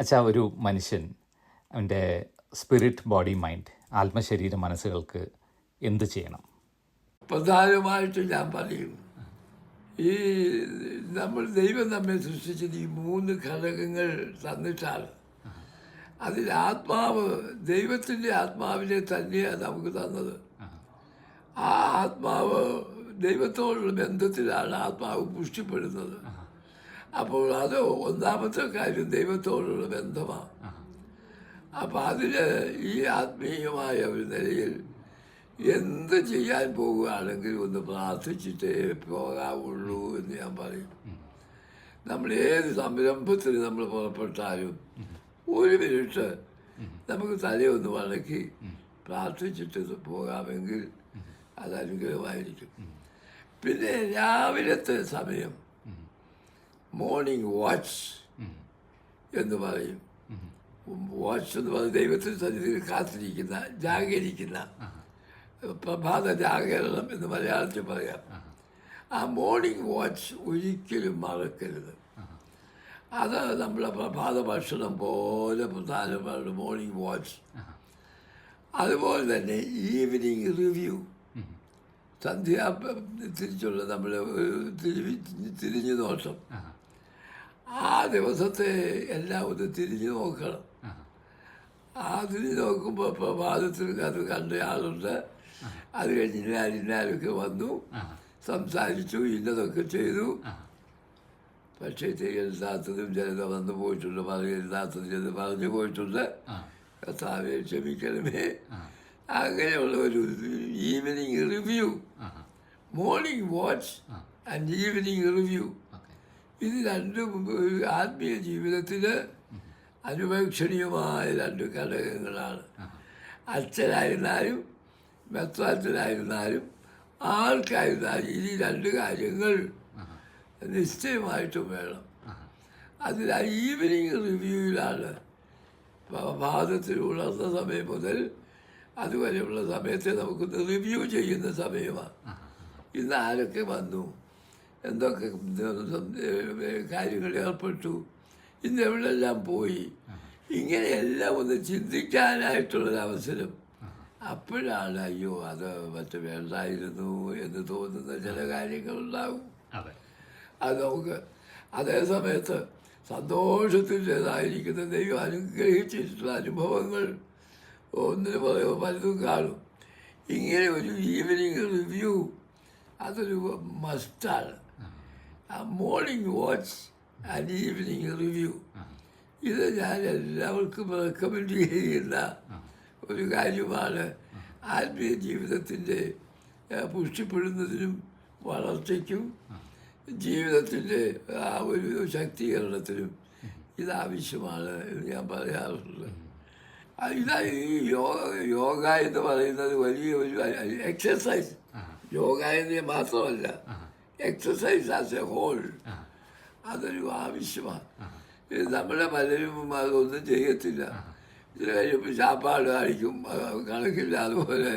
അച്ഛാ ഒരു മനുഷ്യൻ അവന്റെ സ്പിരിറ്റ് ബോഡി മൈൻഡ് ആത്മശരീര മനസ്സുകൾക്ക് എന്ത് ചെയ്യണം? പ്രധാനമായിട്ട് ഞാൻ പറയും ഈ നമ്മൾ ദൈവം നമ്മെ സൃഷ്ടിച്ചത് ഈ മൂന്ന് ഘടകങ്ങൾ തന്നിട്ടാണ്. അതിൽ ആത്മാവ് ദൈവത്തിന്റെ ആത്മാവിനെ തന്നെയാണ് നമുക്ക് തന്നത്. ആ ആത്മാവ് ദൈവത്തോടുള്ള ബന്ധത്തിലാണ് ആത്മാവ് പുഷ്ടിപ്പെടുന്നത്. അപ്പോൾ അത് ഒന്നാമത്തെ കാര്യം ദൈവത്തോടുള്ള ബന്ധമാണ് അപ്പം അതിന് ഈ ആത്മീയമായ ഒരു നിലയിൽ എന്ത് ചെയ്യാൻ പോവുകയാണെങ്കിൽ ഒന്ന് പ്രാർത്ഥിച്ചിട്ടേ പോകാവുള്ളൂ എന്ന് ഞാൻ പറയും. നമ്മൾ ഏത് സംരംഭത്തിന് നമ്മൾ പുറപ്പെട്ടാലും ഒരു മിനിറ്റ് നമുക്ക് തലയൊന്ന് വഴക്കി പ്രാർത്ഥിച്ചിട്ട് പോകാമെങ്കിൽ അത് അനുഗ്രഹമായിരിക്കും. പിന്നെ രാവിലത്തെ സമയം മോർണിംഗ് വാച്ച് എന്ന് പറയും. വാച്ച് എന്ന് പറയുന്നത് ദൈവത്തിന് സന്നിധിയിൽ കാത്തിരിക്കുന്ന ജാഗരിക്കുന്ന പ്രഭാത ജാഗരണം എന്ന് മലയാളത്തിൽ പറയാം. ആ മോർണിംഗ് വാച്ച് ഒരിക്കലും മറക്കരുത്. അത് നമ്മളെ പ്രഭാത ഭക്ഷണം പോലെ പ്രധാനമാണ് മോർണിംഗ് വാച്ച് അതുപോലെ തന്നെ ഈവനിങ് റിവ്യൂ സന്ധ്യ തിരിച്ചുള്ള നമ്മൾ തിരിഞ്ഞു നോട്ടം. ആ ദിവസത്തെ എല്ലാം ഒന്ന് തിരിഞ്ഞു നോക്കണം. ആ തിരിഞ്ഞു നോക്കുമ്പോൾ പ്രഭാതത്തിൽ അത് കണ്ട ആളുണ്ട്. അത് കഴിഞ്ഞ് ഇന്നാലും ഇന്നാലൊക്കെ വന്നു. സംസാരിച്ചു ഇന്നതൊക്കെ ചെയ്തു. പക്ഷേ ചെയ്യരുതാത്തതും ചിലത് വന്നു പോയിട്ടുണ്ട് പറയരുതാത്തതും ചിലത് പറഞ്ഞു പോയിട്ടുണ്ട്. കർത്താവെ ക്ഷമിക്കണമേ. അങ്ങനെയുള്ള ഒരു evening review morning watch and evening review ഇത് രണ്ടും ആത്മീയ ജീവിതത്തിൽ അനുപേക്ഷണീയമായ രണ്ട് ഘടകങ്ങളാണ്. അച്ഛനായിരുന്നാലും മെത്രാച്ചനായിരുന്നാലും ആൾക്കായിരുന്നാലും ഇനി രണ്ട് കാര്യങ്ങൾ നിശ്ചയമായിട്ടും വേണം. അതിൽ ഈവനിങ് റിവ്യൂവിലാണ് ഭാഗത്തിൽ ഉണർന്ന സമയം മുതൽ അതുവരെയുള്ള സമയത്തെ നമുക്കൊന്ന് റിവ്യൂ ചെയ്യുന്ന സമയമാണ്. ഇന്ന് ആരൊക്കെ വന്നു? എന്തൊക്കെ കാര്യങ്ങൾ ഏർപ്പെട്ടു. ഇന്ന് എവിടെല്ലാം പോയി? ഇങ്ങനെയെല്ലാം ഒന്ന് ചിന്തിക്കാനായിട്ടുള്ളൊരവസരം അപ്പോഴാണ് അയ്യോ അത് മറ്റു വേണ്ടായിരുന്നു എന്ന് തോന്നുന്ന ചില കാര്യങ്ങളുണ്ടാവും. അതെ. നമുക്ക് അതേ സമയത്ത് സന്തോഷത്തിന്റെതായിരിക്കുന്ന ദൈവം അനുഗ്രഹിച്ചിട്ടുള്ള അനുഭവങ്ങൾ ഒന്നിന് പറയുമ്പോൾ പലതും കാണും. ഇങ്ങനെ ഒരു ഈവനിങ് റിവ്യൂ അതൊരു മസ്റ്റാണ് morning watch and evening review ഇത് ഞാൻ എല്ലാവർക്കും റെക്കമെൻഡ് ചെയ്യുന്ന ഒരു കാര്യമാണ്. ആത്മീയ ജീവിതത്തിന്റെ പുഷ്ടിപ്പെടുന്നതിനും വളർച്ചയ്ക്കും ജീവിതത്തിന്റെ ആ ഒരു ശക്തീകരണത്തിനും ഇതാവശ്യമാണ് എന്ന് ഞാൻ പറയാറുണ്ട്. ഇതാ ഈ യോഗ യോഗ എന്ന് പറയുന്നത് വലിയ ഒരു എക്സസൈസ് യോഗ എന്ന് മാത്രമല്ല എക്സസൈസ് ആസ് എ ഹോൾ അതൊരു ആവശ്യമാണ് ഇത് നമ്മുടെ പലരും അതൊന്നും ചെയ്യത്തില്ല. ഇത് കഴിയുമ്പോൾ ചാപ്പാട് കാണിക്കും കണക്കില്ല അതുപോലെ